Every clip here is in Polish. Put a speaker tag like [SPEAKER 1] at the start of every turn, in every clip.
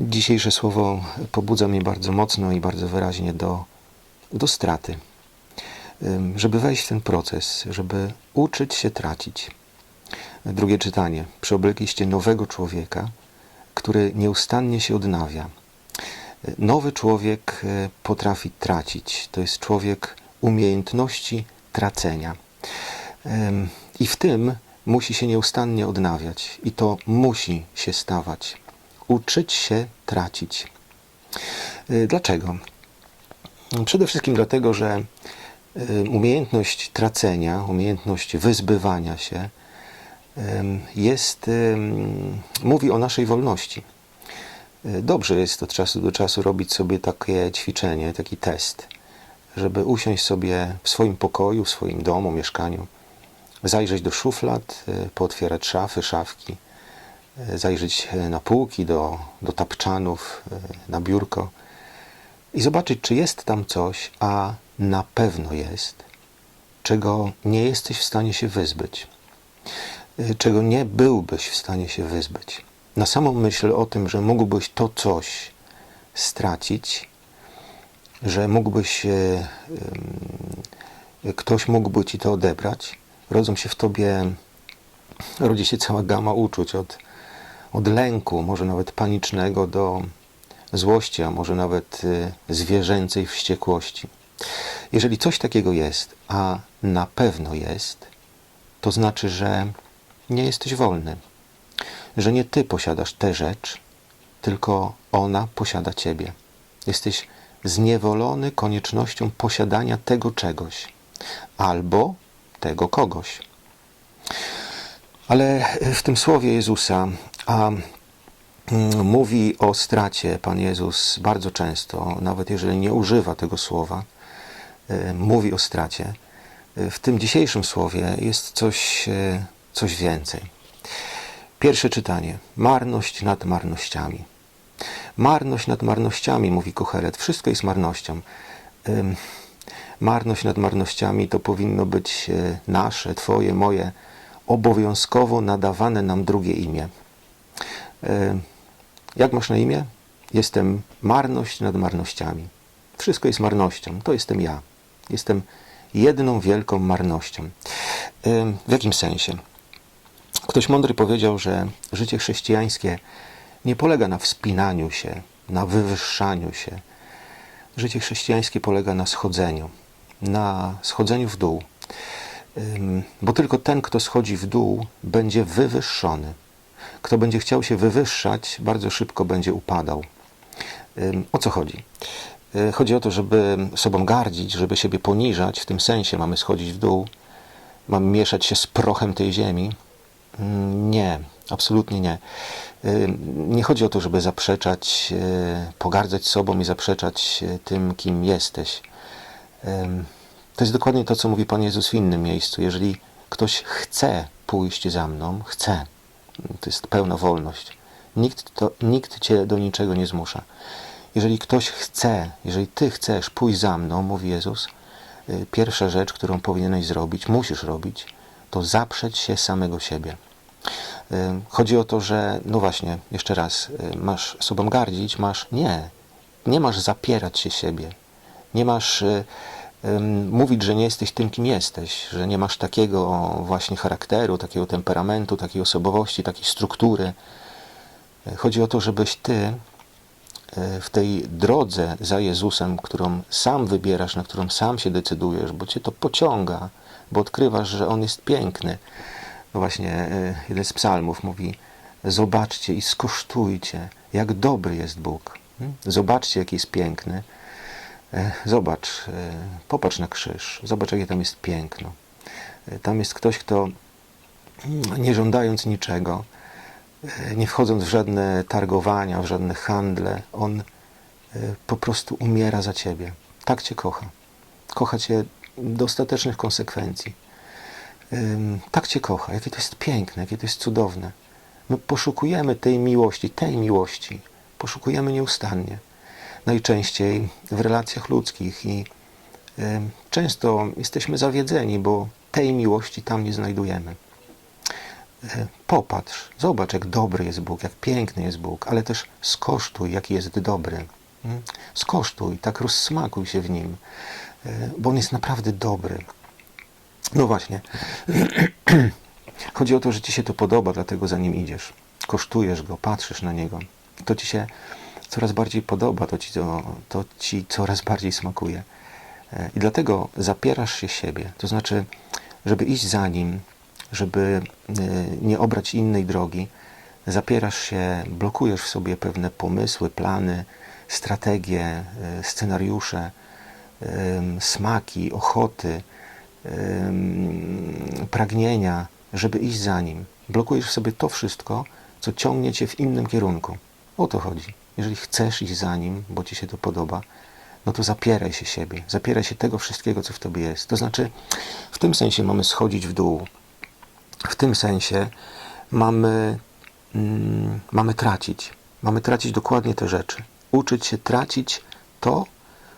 [SPEAKER 1] Dzisiejsze słowo pobudza mnie bardzo mocno i bardzo wyraźnie do, do straty. Żeby wejść w ten proces, żeby uczyć się tracić. Drugie czytanie. Przyobliekliście nowego człowieka, który nieustannie się odnawia. Nowy człowiek e, potrafi tracić. To jest człowiek umiejętności tracenia. I w tym musi się nieustannie odnawiać. I to musi się stawać. Uczyć się tracić. Y, Dlaczego? Przede wszystkim dlatego, że y, umiejętność tracenia, umiejętność wyzbywania się jest, mówi o naszej wolności. Y, Dobrze jest od czasu do czasu robić sobie takie ćwiczenie, taki test, żeby usiąść sobie w swoim pokoju, w swoim domu, mieszkaniu, zajrzeć do szuflad, pootwierać szafy, szafki, zajrzeć y, na półki, do, do tapczanów, y, na biurko i zobaczyć, czy jest tam coś, a na pewno jest, czego nie jesteś w stanie się wyzbyć, y, czego nie byłbyś w stanie się wyzbyć. Na samą myśl o tym, że mógłbyś to coś stracić, że mógłbyś, e, ktoś mógłby ci to odebrać, rodzą się w tobie, rodzi się cała gama uczuć od, od lęku, może nawet panicznego, do złości, a może nawet e, zwierzęcej wściekłości. Jeżeli coś takiego jest, a na pewno jest, to znaczy, że nie jesteś wolny, że nie ty posiadasz tę rzecz, tylko ona posiada ciebie. Jesteś zniewolony koniecznością posiadania tego czegoś albo tego kogoś. Ale w tym słowie Jezusa, a mm, mówi o stracie Pan Jezus bardzo często, nawet jeżeli nie używa tego słowa, e, mówi o stracie. E, W tym dzisiejszym słowie jest coś, e, coś więcej. Pierwsze czytanie. Marność nad marnościami. Marność nad marnościami, mówi Kohelet. Wszystko jest marnością. Marność nad marnościami to powinno być nasze, Twoje, moje, obowiązkowo nadawane nam drugie imię. Ym, Jak masz na imię? Jestem marność nad marnościami. Wszystko jest marnością. To jestem ja. Jestem jedną wielką marnością. Ym, W jakim sensie? Ktoś mądry powiedział, że życie chrześcijańskie nie polega na wspinaniu się, na wywyższaniu się. Życie chrześcijańskie polega na schodzeniu, na schodzeniu w dół. Bo tylko ten, kto schodzi w dół, będzie wywyższony. Kto będzie chciał się wywyższać, bardzo szybko będzie upadał. O co chodzi? Y, Chodzi o to, żeby sobą gardzić, żeby siebie poniżać, w tym sensie mamy schodzić w dół, mamy mieszać się z prochem tej ziemi. Mm, Nie, absolutnie nie. Nie chodzi o to, żeby zaprzeczać, y, pogardzać sobą i zaprzeczać y, tym, kim jesteś. To jest dokładnie to, co mówi Pan Jezus w innym miejscu. Jeżeli ktoś chce pójść za mną, chce, to jest pełna wolność. Nikt, to, nikt cię do niczego nie zmusza. Jeżeli ktoś chce, jeżeli ty chcesz pójść za mną, mówi Jezus, y, pierwsza rzecz, którą powinieneś zrobić, musisz robić, to zaprzeć się samego siebie. Y, Chodzi o to, że, no właśnie, jeszcze raz, y, masz sobą gardzić, masz, nie, nie masz zapierać się siebie. Nie masz mówić, że nie jesteś tym, kim jesteś, że nie masz takiego właśnie charakteru, takiego temperamentu, takiej osobowości, takiej struktury. Y, Chodzi o to, żebyś ty y, w tej drodze za Jezusem, którą sam wybierasz, na którą sam się decydujesz, bo cię to pociąga, bo odkrywasz, że On jest piękny. No właśnie, y, jeden z psalmów mówi: Zobaczcie i skosztujcie, jak dobry jest Bóg. Hmm? Zobaczcie, jaki jest piękny. E, Zobacz, e, popatrz na krzyż, zobacz, jakie tam jest piękno. E, Tam jest ktoś, kto mm, nie żądając niczego, nie wchodząc w żadne targowania, w żadne handle, on po prostu umiera za ciebie. Tak cię kocha. Kocha cię do ostatecznych konsekwencji. Tak cię kocha. Jakie to jest piękne, jakie to jest cudowne. My poszukujemy tej miłości, tej miłości. Poszukujemy nieustannie. Najczęściej w relacjach ludzkich i ym, często jesteśmy zawiedzeni, bo tej miłości tam nie znajdujemy. E, Popatrz, zobacz, jak dobry jest Bóg, jak piękny jest Bóg, ale też skosztuj, jaki jest dobry. Mm? Skosztuj, tak rozsmakuj się w nim, e, bo on jest naprawdę dobry. No właśnie. Chodzi o to, że ci się to podoba, dlatego za nim idziesz. Kosztujesz go, patrzysz na niego. To ci się coraz bardziej podoba, to ci, to, to ci coraz bardziej smakuje. E, I dlatego zapierasz się siebie. To znaczy, żeby iść za nim, żeby e, nie obrać innej drogi, zapierasz się, blokujesz w sobie pewne pomysły, plany, strategie, e, scenariusze, smaki, ochoty, pragnienia, żeby iść za nim. Blokujesz w sobie to wszystko, co ciągnie cię w innym kierunku. O to chodzi. Jeżeli chcesz iść za nim, bo ci się to podoba, no to zapieraj się siebie, zapieraj się tego wszystkiego, co w tobie jest. To znaczy, w tym sensie mamy schodzić w dół. W tym sensie mamy, mm, mamy tracić. Mamy tracić dokładnie te rzeczy. Uczyć się tracić to,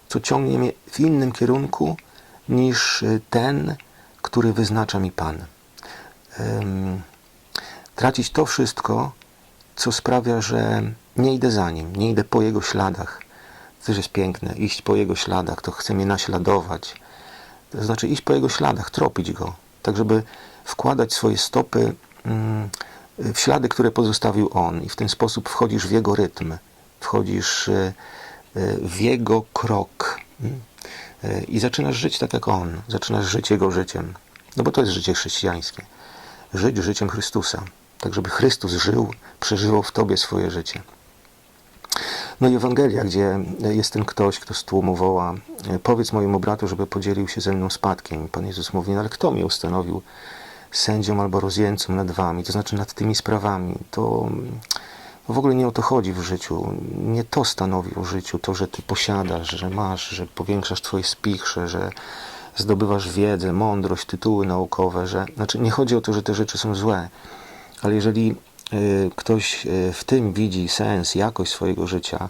[SPEAKER 1] co ciągnie mnie w innym kierunku niż y, ten, który wyznacza mi Pan. Tracić to wszystko, co sprawia, że nie idę za nim, nie idę po jego śladach. To jest piękne, iść po jego śladach, to chce mnie naśladować. To znaczy iść po jego śladach, tropić go, tak żeby wkładać swoje stopy mm, w ślady, które pozostawił on, i w ten sposób wchodzisz w jego rytm, wchodzisz y, y, w jego krok mm, y, i zaczynasz żyć tak jak on, zaczynasz żyć jego życiem. No bo to jest życie chrześcijańskie. Żyć życiem Chrystusa, tak żeby Chrystus żył, przeżywał w tobie swoje życie. No i Ewangelia, gdzie jest ten ktoś, kto z tłumu woła, powiedz mojemu bratu, żeby podzielił się ze mną spadkiem. Pan Jezus mówi, no ale kto mnie ustanowił sędzią albo rozjęcą nad wami, to znaczy nad tymi sprawami? To w ogóle nie o to chodzi w życiu. Nie to stanowi o życiu, to, że ty posiadasz, że masz, że powiększasz twoje spichrze, że zdobywasz wiedzę, mądrość, tytuły naukowe, że... Znaczy nie chodzi o to, że te rzeczy są złe, ale jeżeli ktoś y, w tym widzi sens, jakość swojego życia,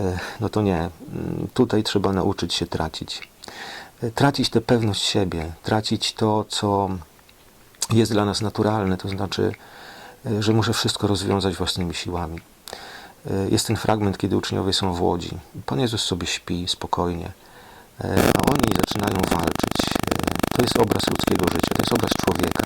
[SPEAKER 1] y, no to nie. Mm, Tutaj trzeba nauczyć się tracić. Y, Tracić tę pewność siebie, tracić to, co jest dla nas naturalne, to znaczy, y, że muszę wszystko rozwiązać własnymi siłami. Y, Jest ten fragment, kiedy uczniowie są w łodzi. Pan Jezus sobie śpi spokojnie, y, a oni zaczynają walczyć. Y, To jest obraz ludzkiego życia, to jest obraz człowieka.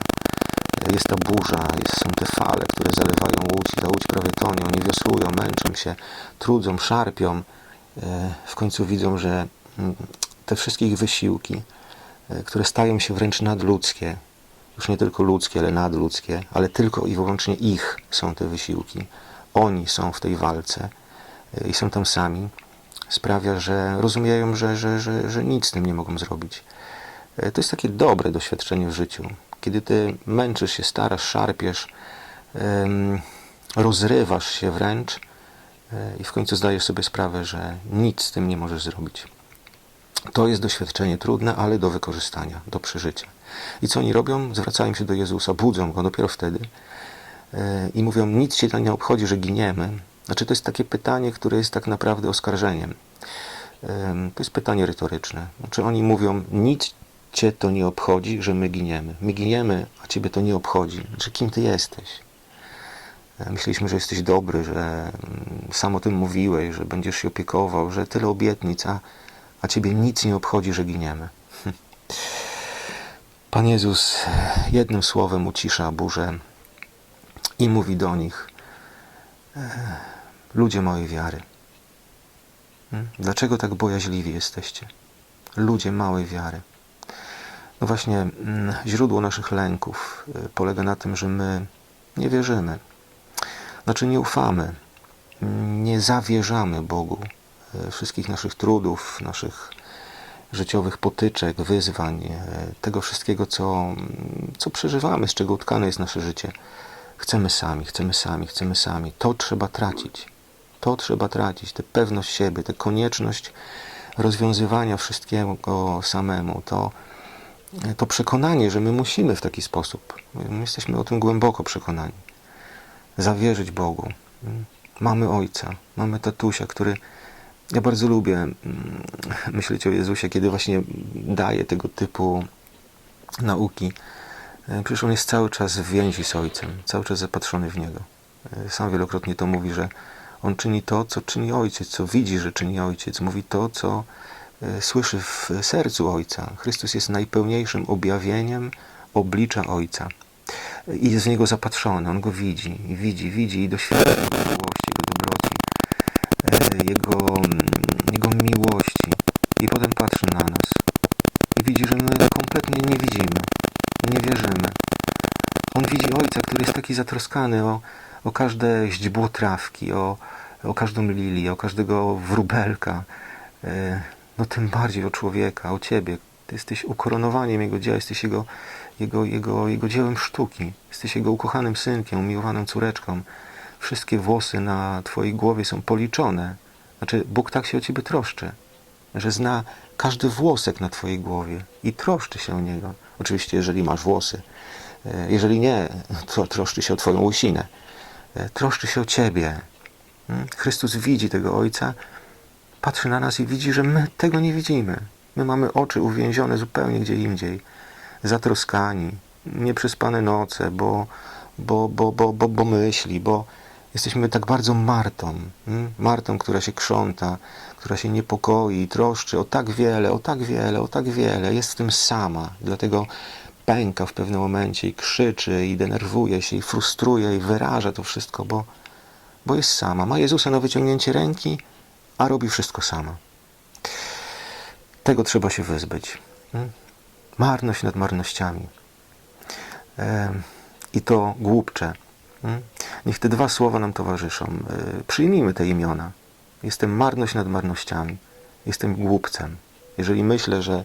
[SPEAKER 1] Jest ta burza, jest, są te fale, które zalewają łódź, ta łódź prawie tonie, oni wiosłują, męczą się, trudzą, szarpią. Y, W końcu widzą, że mm, te wszystkie ich wysiłki, y, które stają się wręcz nadludzkie, już nie tylko ludzkie, ale nadludzkie, ale tylko i wyłącznie ich są te wysiłki. Oni są w tej walce y, i są tam sami. Sprawia, że rozumieją, że, że, że, że nic z tym nie mogą zrobić. Y, To jest takie dobre doświadczenie w życiu. Kiedy ty męczysz się, starasz, szarpiesz, rozrywasz się wręcz y, i w końcu zdajesz sobie sprawę, że nic z tym nie możesz zrobić. To jest doświadczenie trudne, ale do wykorzystania, do przeżycia. I co oni robią? Zwracają się do Jezusa, budzą go dopiero wtedy e, i mówią: Nic cię to nie obchodzi, że giniemy. Znaczy, to jest takie pytanie, które jest tak naprawdę oskarżeniem. Em, To jest pytanie retoryczne. Znaczy, oni mówią: Nic cię to nie obchodzi, że my giniemy. My giniemy, a ciebie to nie obchodzi. Znaczy, kim ty jesteś? E, Myśleliśmy, że jesteś dobry, że mm, sam o tym mówiłeś, że będziesz się opiekował, że tyle obietnic, a, a ciebie nic nie obchodzi, że giniemy. Pan Jezus jednym słowem ucisza burzę i mówi do nich: e, Ludzie mojej wiary, hmm? dlaczego tak bojaźliwi jesteście? Ludzie małej wiary. No właśnie, mm, źródło naszych lęków y, polega na tym, że my nie wierzymy. Znaczy nie ufamy, nie zawierzamy Bogu y, wszystkich naszych trudów, naszych życiowych potyczek, wyzwań, e, tego wszystkiego, co, co przeżywamy, z czego utkane jest nasze życie. Chcemy sami, chcemy sami, chcemy sami. To trzeba tracić. To trzeba tracić. Tę pewność siebie, tę konieczność rozwiązywania wszystkiego samemu. To, to przekonanie, że my musimy w taki sposób. My jesteśmy o tym głęboko przekonani. Zawierzyć Bogu. Mamy Ojca, mamy tatusia, który ja bardzo lubię mm, myśleć o Jezusie, kiedy właśnie daje tego typu nauki. E, Przecież on jest cały czas w więzi z Ojcem, cały czas zapatrzony w Niego. E, Sam wielokrotnie to mówi, że on czyni to, co czyni Ojciec, co widzi, że czyni Ojciec. Mówi to, co słyszy w sercu Ojca. Chrystus jest najpełniejszym objawieniem oblicza Ojca. E, I jest w Niego zapatrzony. On Go widzi, widzi, widzi i doświadcza Jego miłości, Jego dobroci, e, Jego, mm, Jego miłości. I potem patrzy na nas i widzi, że my kompletnie nie widzimy, nie wierzymy. On widzi Ojca, który jest taki zatroskany o, o każde źdźbło trawki, o, o każdą lilię, o każdego wróbelka. No tym bardziej o człowieka, o Ciebie. Ty jesteś ukoronowaniem Jego dzieła, jesteś Jego, jego, jego, jego dziełem sztuki. Jesteś Jego ukochanym synkiem, umiłowaną córeczką. Wszystkie włosy na Twojej głowie są policzone. Znaczy, Bóg tak się o Ciebie troszczy, że zna każdy włosek na Twojej głowie i troszczy się o niego. Oczywiście, jeżeli masz włosy. E, Jeżeli nie, to troszczy się o Twoją łysinę. E, Troszczy się o Ciebie. Mm? Chrystus widzi tego Ojca, patrzy na nas i widzi, że my tego nie widzimy. My mamy oczy uwięzione zupełnie gdzie indziej. Zatroskani, nieprzespane noce, bo, bo, bo, bo, bo, bo myśli, bo jesteśmy tak bardzo Martą. mm? Martą, która się krząta, która się niepokoi troszczy o tak wiele, o tak wiele, o tak wiele. Jest w tym sama. Dlatego pęka w pewnym momencie i krzyczy i denerwuje się i frustruje i wyraża to wszystko, bo, bo jest sama. Ma Jezusa na wyciągnięcie ręki, a robi wszystko sama. Tego trzeba się wyzbyć. Mm? Marność nad marnościami. I to głupcze. Mm? Niech te dwa słowa nam towarzyszą. E, Przyjmijmy te imiona. Jestem marność nad marnościami. Jestem głupcem. Jeżeli myślę, że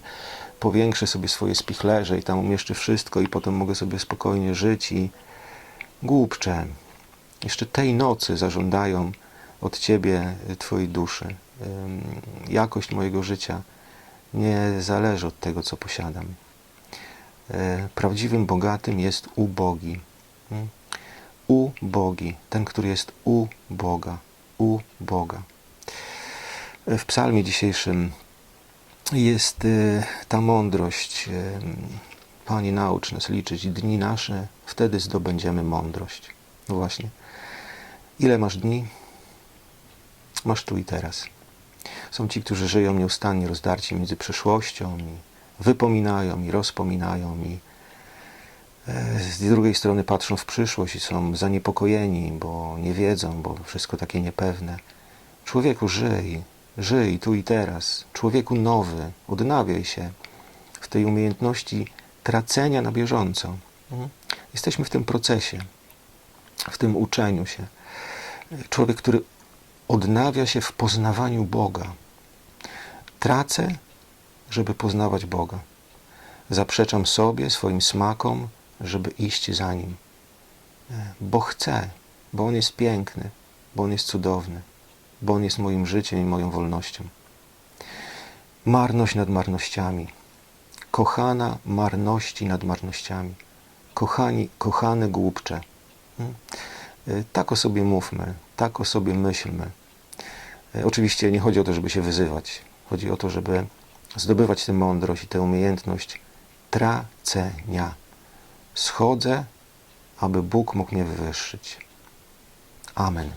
[SPEAKER 1] powiększę sobie swoje spichlerze i tam umieszczę wszystko i potem mogę sobie spokojnie żyć i głupcze. Jeszcze tej nocy zażądają od Ciebie y, Twojej duszy. Jakość mojego życia nie zależy od tego, co posiadam. E, Prawdziwym bogatym jest ubogi. Ubogi. Ten, który jest u Boga. U Boga. E, W psalmie dzisiejszym jest y, ta mądrość. Panie, naucz nas liczyć dni nasze, wtedy zdobędziemy mądrość. No właśnie. Ile masz dni? Masz tu i teraz. Są ci, którzy żyją nieustannie rozdarci między przeszłością i wypominają i rozpominają i e, z drugiej strony patrzą w przyszłość i są zaniepokojeni, bo nie wiedzą, bo wszystko takie niepewne. Człowieku, żyj, żyj tu i teraz. Człowieku nowy, odnawiaj się w tej umiejętności tracenia na bieżąco. Mhm. Jesteśmy w tym procesie, w tym uczeniu się. Człowiek, który odnawia się w poznawaniu Boga. Tracę, żeby poznawać Boga. Zaprzeczam sobie, swoim smakom, żeby iść za Nim. Bo chcę, bo On jest piękny, bo On jest cudowny, bo On jest moim życiem i moją wolnością. Marność nad marnościami. Kochana marności nad marnościami. Kochani, kochane głupcze. Mm. E, Tak o sobie mówmy, tak o sobie myślmy. E, Oczywiście nie chodzi o to, żeby się wyzywać. Chodzi o to, żeby zdobywać tę mądrość i tę umiejętność tracenia. Schodzę, aby Bóg mógł mnie wywyższyć. Amen.